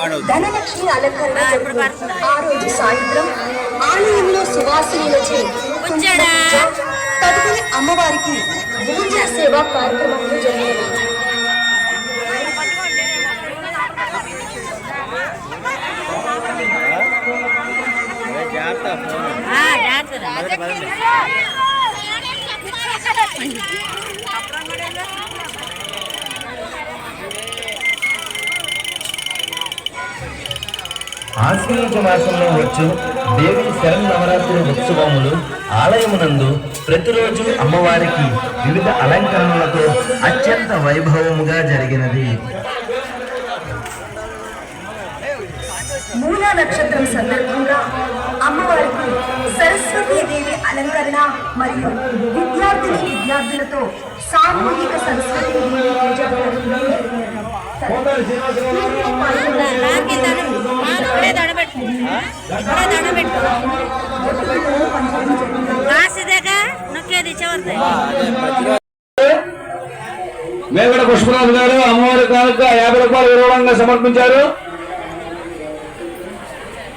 ధనలక్ష్మి అలంకరణ. ఆ రోజు సాయంత్రం ఆలయంలో సువాసినులచే తదుపరి అమ్మవారికి పూజ సేవా కార్యక్రమాలు జరిగినవి ఆశ్వయుజ మాసంలో వచ్చు. దేవి శరణ్ నవరాత్రి ఉత్సవములు ఆలయమునందు ప్రతిరోజు అమ్మవారికి వివిధ అలంకరణలతో అత్యంత వైభవముగా జరిగినది. మూలా నక్షత్రం సందర్భంగా అమ్మవారికి సరస్వతీదేవి అలంకరణ మరియు విద్యార్థిని విద్యార్థులతో సామూహిక సరస్వతీదేవి మేకడ పుష్పరాజు గారు అమ్మవారి కానుక యాభై రూపాయలు విరాళంగా సమర్పించారు.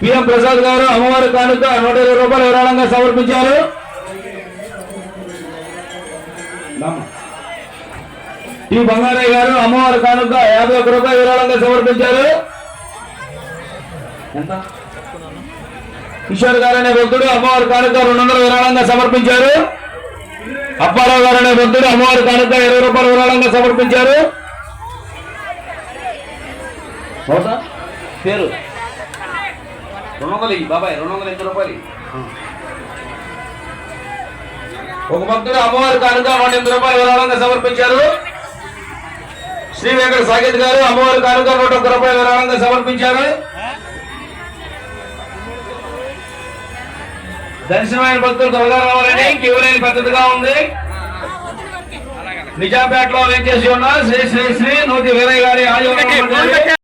పిఎం ప్రసాద్ గారు అమ్మవారి కానుక నూట ఇరవై రూపాయలు విరాళంగా సమర్పించారు. ఈ బంగారయ్య గారు అమ్మవారి కానుక యాభై ఒక్క రూపాయలు విరాళంగా సమర్పించారు. ఎంత? కిషోర్ గారు అనే భక్తుడు అమ్మవారి కానుక రెండు వందల విరాళంగా సమర్పించారు. అప్పారావు గారు అనే భక్తుడు అమ్మవారి కానుక ఇరవై రూపాయలు విరాళంగా సమర్పించారు. పేరు? రెండు వందలు బాబాయ్ రెండు వందల ఎంత రూపాయలు ఒక భక్తుడు అమ్మవారి కానుక నూట ఎనిమిది రూపాయలు విరాళంగా సమర్పించారు. శ్రీ వెంకట సాకేత్ గారు అమ్మవారి కానుక నూట ఒక్క రూపాయలు విరాళంగా సమర్పించారు. దర్శనమైన భక్తులు త్వరగా రావాలని క్యూ లైన్ పెద్దదిగా ఉంది. నిజాంపేటలో వేంచేసి ఉన్న శ్రీ శ్రీ శ్రీ నూతి వీరయ్య గారి ఆయోగం